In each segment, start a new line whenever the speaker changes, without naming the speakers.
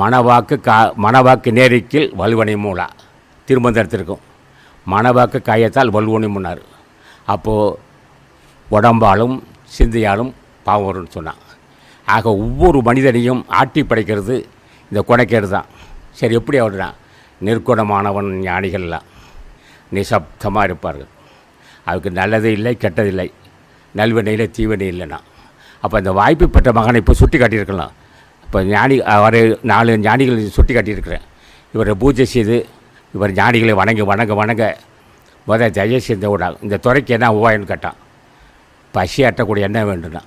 மணவாக்கு கா மணவாக்கு நேரிக்கில் வலுவனை மூலா. திருமந்திரத்திற்கும் மணவாக்கு காயத்தால் வலுவனை முன்னார். அப்போது உடம்பாலும் சிந்தையாலும் பாவம் வரும்னு சொன்னான். ஆக ஒவ்வொரு மனிதனையும் ஆட்டி படைக்கிறது இந்த கொடைக்கேடு தான். சரி எப்படி அவர்னா நிற்குணமானவன் ஞானிகள்லாம். நிசப்தமாக இருப்பார்கள். அதுக்கு நல்லது இல்லை கெட்டதில்லை. நல்வினை இல்லை தீவினை இல்லைன்னா அப்போ இந்த வாய்ப்பு பெற்ற மகனை இப்போ சுட்டி காட்டியிருக்கலாம் இப்போ ஞானி அவர் நாலு ஞானிகள் சுட்டி காட்டியிருக்கிறேன். இவரை பூஜை செய்து இவர் ஞானிகளை வணங்கி வணங்க வணங்க முத தயவு செய்த விடா இந்த துறைக்கு என்ன உபாயம்னு கேட்டான்? பசி ஆட்டக்கூடிய என்ன வேண்டும்னா.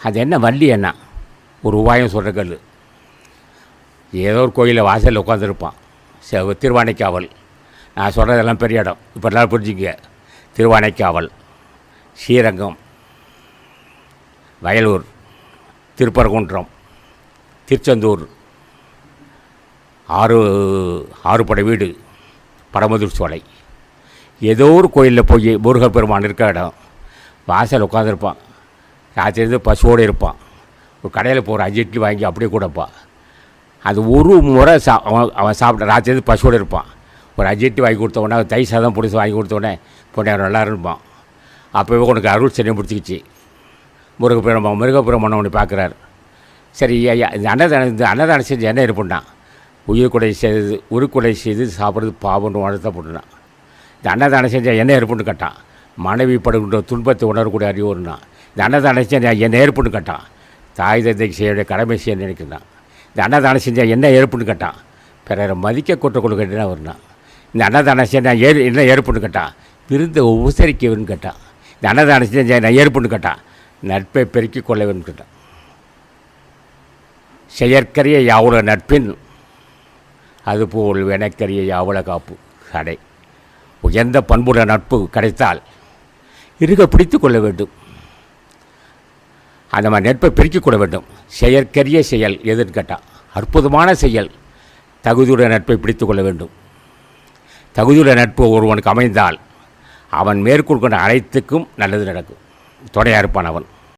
அது என்ன வள்ளி என்ன ஒரு உபாயம் சொல்கிற கல் ஏதோ ஒரு கோயிலில் வாசலில் உட்காந்துருப்பான் செவ திருவானைக்காவல். நான் சொல்கிறதெல்லாம் பெரிய இடம். இப்போ எல்லாம் புரிஞ்சுங்க. திருவானைக்காவல் ஸ்ரீரங்கம் வயலூர் திருப்பரங்குன்றம். திருச்செந்தூர். ஆறு ஆறுபடை வீடு பரமதூர் சோலை. ஏதோ ஒரு கோயிலில் போய் முருகர் பெருமான் இருக்கிற இடம். வாசல் உட்காந்துருப்பான் ராத்திரிந்து பசுவோடு இருப்பான். ஒரு கடையில் போகிற அஞ்சு இட்லி வாங்கி அப்படியே கொடுப்பான் அது ஒரு முறை சா அவன் அவன் சாப்பிட்ட ராத்திரி பசுவோடு இருப்பான். ஒரு அஞ்சு இட்லி வாங்கி கொடுத்த உடனே தை சாதம் பிடிச்சி வாங்கி கொடுத்த உடனே பொண்ணு நல்லா இருப்பான் அப்போவே உனக்கு அருள் சென்னை பிடிச்சிக்கிச்சு. முருகப்பெருமான் முருகப்பெருமான் உன்னை பார்க்குறாரு. சரி ஐயா இந்த அன்னதானம் இந்த அன்னதானம் செஞ்சு என்ன இருப்புண்டான் உயிர் கொடை செய்து உருக்குடை செய்து சாப்பிட்றது பாவம்னு உணர்த்தப்பட்டுனான் இந்த அன்னதானம் செஞ்சால் என்ன ஏற்புன்னு கேட்டான். மனைவி படுகின்ற துன்பத்தை உணரக்கூடிய அறிவுறுனா இந்த அன்னதானம் செஞ்சால் என்ன ஏற்புன்னு கேட்டான். தாய் தந்தைக்கு செய்ய கடமை செய்ய நினைக்கிறான். இந்த அன்னதானம் செஞ்சால் என்ன ஏற்புன்னு கேட்டான். பிறரை மதிக்க கொட்ட கொடுக்கணும் வருனா இந்த அன்னதானம் செஞ்சால் ஏ என்ன ஏற்புன்னு கேட்டான். விருந்தை உபசரிக்கவன்னு கேட்டான். இந்த அன்னதானம் செஞ்சால் நான் ஏற்புன்னு கேட்டான். நட்பை பெருக்கிக் கொள்ள வேண்டும் கேட்டான். செயற்கரிய யாவுல நட்பின் அதுபோல் வினைக்கரிய யாவல காப்பு கடை. உயர்ந்த பண்புள்ள நட்பு கிடைத்தால் இருக பிடித்து கொள்ள வேண்டும். அந்த மாதிரி நட்பை பெருக்கிக் கொள்ள வேண்டும். செயற்கரிய செயல் எதுன்னு கேட்டால் அற்புதமான செயல் தகுதியுடைய நட்பை பிடித்து கொள்ள வேண்டும். தகுதியுடைய நட்பு ஒருவனுக்கு அமைந்தால் அவன் மேற்கொள்கின்ற அனைத்துக்கும் நல்லது நடக்கும். துணையாக இருப்பான் அவன்.